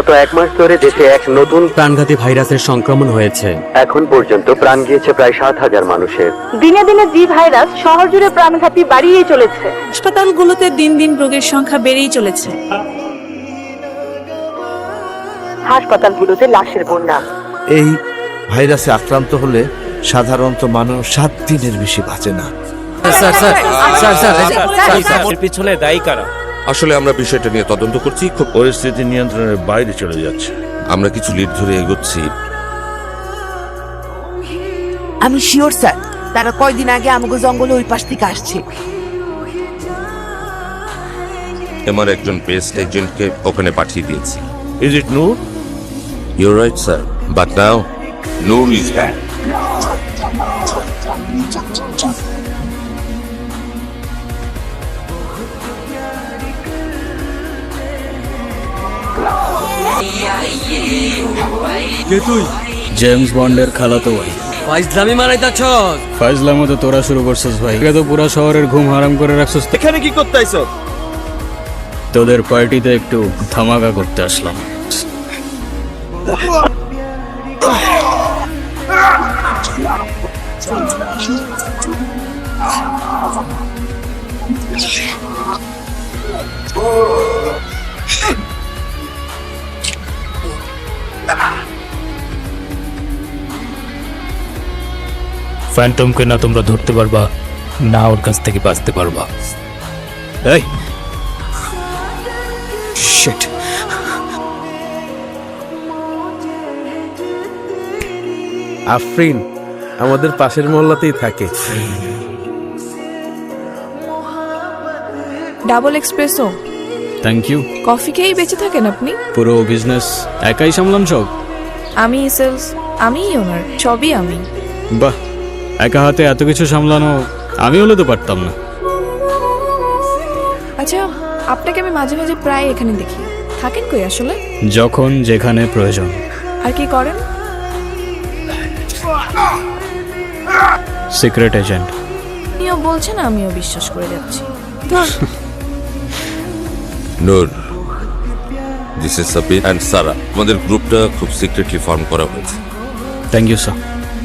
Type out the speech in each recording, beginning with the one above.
গত এক মাস ধরে দেশে এক নতুন প্রাণঘাতী ভাইরাসের সংক্রমণ হয়েছে এখন পর্যন্ত প্রাণ গিয়েছে প্রায় সাত হাজার মানুষের দিনে দিনে জি ভাইরাস শহর জুড়ে প্রাণঘাতী বাড়িয়ে চলেছে হাসপাতালগুলোতে দিন দিন রোগীর সংখ্যা বেড়েই চলেছে হাসপাতালগুলোতে লাশের বন্যা এই ভাইরাসে আক্রান্ত হলে সাধারণত মানুষ সাত দিনের বেশি বাঁচে না এর পিছনে দায়ী কারা আসলে আমরা বিষয়টা নিয়ে তদন্ত করছি। খুব পরিস্থিতি নিয়ন্ত্রণের বাইরে চলে যাচ্ছে। আমরা কিছু লিড ধরে এগোচ্ছি। আমি শিওর স্যার। তারা কয়দিন আগে আমাকে জঙ্গলে ওই পাশ থেকে আসছে। আমার একজন বেস্ট এজেন্টকে ওখানে পাঠিয়ে দিয়েছি। Is it Noor your right sir but now Noor is back James বন্ডের খালাতো ভাই। ফাইজলামি মারাইতাছ? ফাইজলামো তো তোরা শুরু করছিস ভাই। একে তো পুরা শহরের ঘুম হারাম করে রাখছিস। এখানে কি করতে আইছো তোদের পার্টিতে একটু ধামাকা করতে আসলাম। ফ্যান্টমকে না তোমরা ধরতে পারবা না ওর কাছ থেকে বাঁচতে পারবা। এই! শিট আফরিন আমাদের পাশের মহল্লাতেই থাকে। Double espresso. Thank you coffee খেয়েই বেঁচে থাকেন আপনি? পুরো বিজনেস একাই সামলাম সব? আমি সেলস আমিই ওনার সবই আমি। বাহ! একা হাতে এত কিছু সামলানো আমি হলে তো পারতাম না। আচ্ছা আপনাকে আমি মাঝে মাঝে প্রায় এখানে দেখি। থাকেন কই আসলে? যখন যেখানে প্রয়োজন। আর কি করেন? সিক্রেট এজেন্ট আপনিও বলছেন আমিও বিশ্বাস করে যাচ্ছি। ধর। Noor this is Sabir and Sara আমাদের গ্রুপটা খুব সিক্রেটলি ফর্ম করা হয়েছে। থ্যাংক ইউ স্যার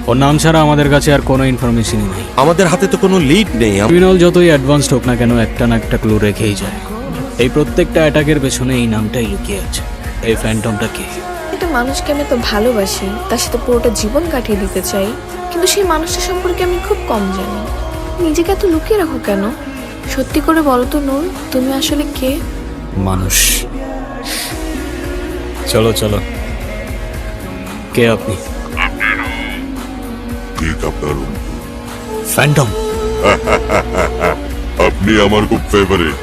ওর নাম ছাড়া আমাদের কাছে আর কোনো ইনফরমেশনই নেই। আমাদের হাতে তো কোনো লিড নেই ক্রিমিনাল যতই অ্যাডভান্সড হোক না কেন একটা না একটা ক্লু রেখেই যায়। এই প্রত্যেকটা অ্যাটাকের পেছনে এই নামটাই লুকিয়ে আছে। এই ফ্যান্টমটা কে? একটা মানুষকে আমি তো ভালোবাসি তার সাথে পুরোটা জীবন কাটিয়ে দিতে চাই। কিন্তু সেই মানুষটা সম্পর্কে আমি খুব কম জানি। নিজেকে এত লুকিয়ে রাখো কেন? সত্যি করে বলো তো নূর তুমি আসলে কে? মানুষ। চলো চলো। কে আপনি? ঠিক আপনার ফ্যান্টম আপনি আমার খুব ফেভারিট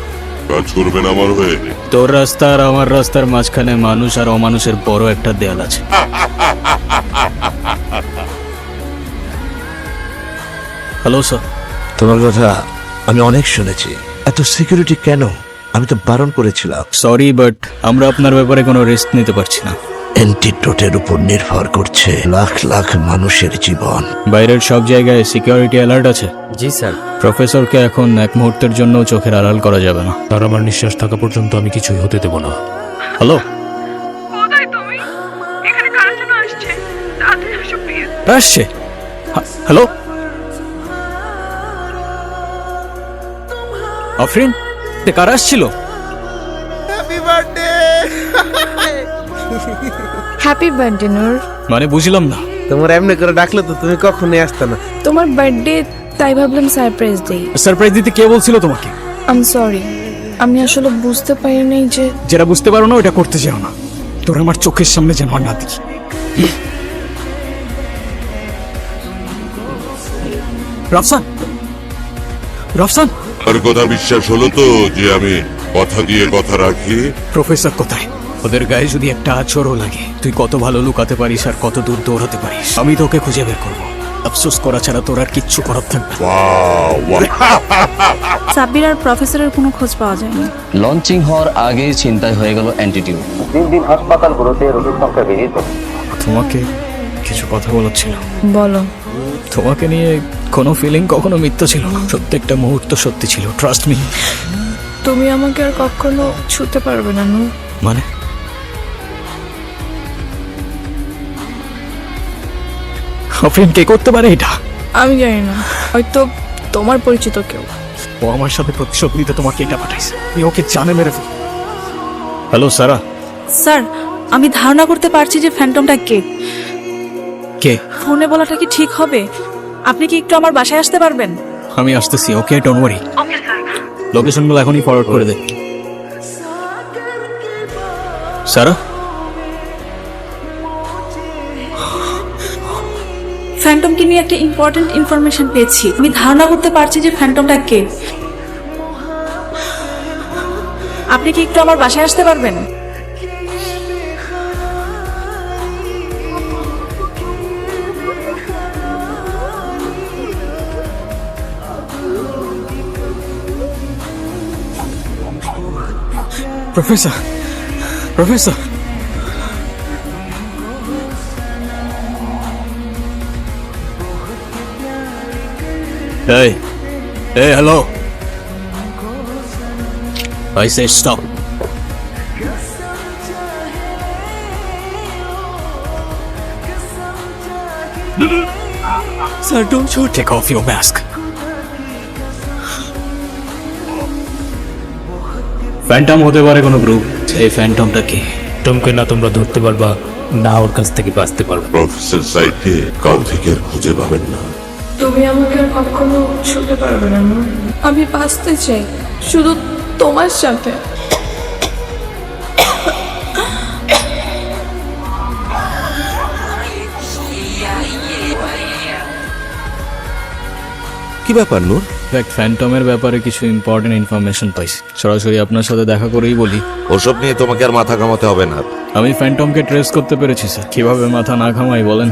কাজ করবেন আমার হয়ে। তোর রাস্তা আর আমার রাস্তার মাঝখানে মানুষ আর অমানুষের বড় একটা দেয়াল আছে। হ্যালো স্যার তোমার কথা আমি অনেক শুনেছি। এত সিকিউরিটি কেন? আমি তো বারণ করেছিলাম। সরি বাট আমরা আপনার ব্যাপারে কোনো রিস্ক নিতে পারছি না। অ্যান্টিডোটের উপর নির্ভর করছে লাখ লাখ মানুষের জীবন। বাইরের সব জায়গায় সিকিউরিটি অ্যালার্ট আছে? জি স্যার। প্রফেসরকে এখন এক মুহূর্তের জন্য চোখের আড়াল করা যাবে না। তার আমার নিঃশ্বাস থাকা পর্যন্ত আমি কিছুই হতে দেব না। হ্যালো? আসছে? হা- হ্যালো? আফরিন এ কার আসছিল? হ্যাপি বার্থডে নূর মানে বুঝলাম না। তোমার এমনি করে ডাকলে তো তুমি কখনোই আসতে না। তোমার বার্থডে তাই ভাবলাম সারপ্রাইজ দেই। সারপ্রাইজ দিতে কে বলছিল তোমাকে? আম সরি আমি আসলে বুঝতে পারিনি যে যেটা বুঝতে পারো না ওটা করতে যাও না। তোর আমার চোখের সামনে যেন না দেখি। রফসান! রফসান! আর কথা বিশ্বাস হলো তো যে আমি কথা দিয়ে কথা রাখি। প্রফেসর কোথায়? ওদের গায়ে যদি একটা আছরও লাগে তুই কত ভালো লুকাতে পারিস আর কত দূর দৌড়াতে পারিস আমি তোকে খুঁজে বের করব। আফসোস করা ছাড়া তোর আর কিচ্ছু করার থাকবে। সাব্বির আর প্রফেসরের কোনো খোঁজ পাওয়া যায়নি। লঞ্চিং হওয়ার আগেই চিন্তায় হয়ে গেল অ্যান্টিটিউড দিন দিন হাসপাতালগুলোতে রোগীর সংখ্যা চলেছে। তোমাকে কিছু কথা বলার ছিল। বলো। তোমাকে নিয়ে কোনো ফিলিং কখনো মিথ্যা ছিল না। প্রত্যেকটা মুহূর্ত সত্যি ছিল ট্রাস্ট মি তুমি আমাকে আর কখনো ছুতে পারবে না মানে? অফরিন কে করতে পারে এটা? আমি জানি না। হয়তো তোমার পরিচিত কেউ। ও আমার সাথে প্রতিশোধ নিতে তোমাকে এটা পাঠাইছে। আমি ওকে জানে মেরে ফেল। হ্যালো সারা। স্যার আমি ধারণা করতে পারছি যে ফ্যান্টমটা কে। কে? ফোনে বলাটা কি ঠিক হবে? আপনি কি একটু আমার বাসায় আসতে পারবেন? আমি আসতেছি ওকে ডোন্ট ওয়ারি লোকেশনগুলো এখনই ফরওয়ার্ড করে দে। সারা? ফ্যান্টমকে নিয়ে একটা ইম্পর্টেন্ট ইনফরমেশন পেয়েছি। আমি ধারণা করতে পারছি যে ফ্যান্টমটা কে। আপনি কি একটু আমার বাসায় আসতে পারবেন? প্রফেসর প্রফেসর এই এই hello I say stop. Sir, don't you take off your mask. Phantom হতে পারে কোনো গ্রুপ এই ফ্যান্টমটা কি? ফ্যান্টমকে না তোমরা ধরতে পারবা না ওর কাছ থেকে বাঁচতে পারবে প্রফেসর সাইডকে কাল থেকে খুঁজে পাবেন না তুমি আমাকে আর কখনো ছুতে পারবে না। আমি বাঁচতে চাই শুধু তোমার সাথে। কি ব্যাপার নূর? ইনফ্যাক্ট ফ্যান্টমের ব্যাপারে কিছু ইম্পর্টেন্ট ইনফরমেশন পাইছি। সরাসরি আপনার সাথে দেখা করেই বলি। ওসব নিয়ে তোমাকে আর মাথা ঘামাতে হবে না। আমি ফ্যান্টমকে ট্রেস করতে পেরেছি স্যার। কীভাবে মাথা না ঘামাই বলেন।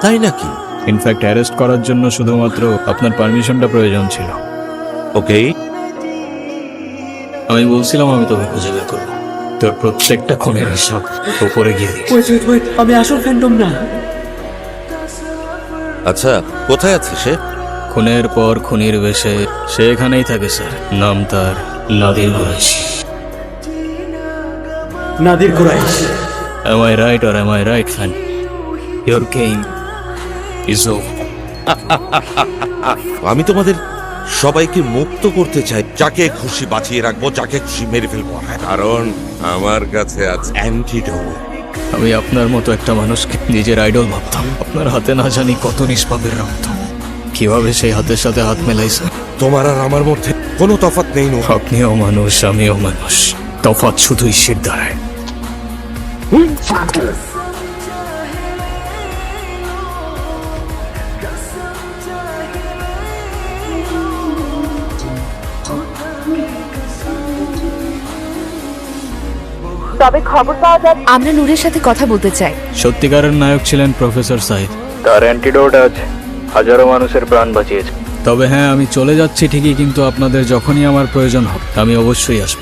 তাই নাকি? ইনফ্যাক্ট অ্যারেস্ট করার জন্য শুধুমাত্র আপনার পারমিশনটা প্রয়োজন ছিল। ওকে? আমি বলছিলাম আমি তোকে খুঁজে বের করব। তোর প্রত্যেকটা খুনের হিসাব উপরে গিয়ে আমি আসল ফ্যান্টম না। আচ্ছা কোথায় আছে সে? খুনের পর খুনির বেশে সে এখানেই থাকে স্যার। নাম তার Nadir Quraish. Nadir Quraish. Am I right or am I right, fan? Your game over. আমি তোমাদের সবাইকে মুক্ত করতে চাই যাকে খুশি বাঁচিয়ে রাখব যাকে খুশি মেরে ফেলব। কারণ আমার কাছে আছে অ্যান্টিডোট আমি আপনার মতো একটা মানুষকে নিজের আইডল ভাবতাম। আপনার হাতে না জানি কত নিষ্পাপের রক্ত। কীভাবে সেই হাতের সাথে হাত মেলাইছে তোমার আর আমার মধ্যে কোনো তফাৎ নেই আপনিও মানুষ আমিও মানুষ। তফাৎ শুধু ঈশ্বর দ্বারায় তবে খবর পাওয়া যায় আমরা নূরের সাথে কথা বলতে চাই। সত্যিকারের নায়ক ছিলেন প্রফেসর সাইদ তার অ্যান্টিডোট আজ হাজারো মানুষের প্রাণ বাঁচিয়েছে। তবে হ্যাঁ আমি চলে যাচ্ছি ঠিকই কিন্তু আপনাদের যখনই আমার প্রয়োজন হবে আমি অবশ্যই আসব।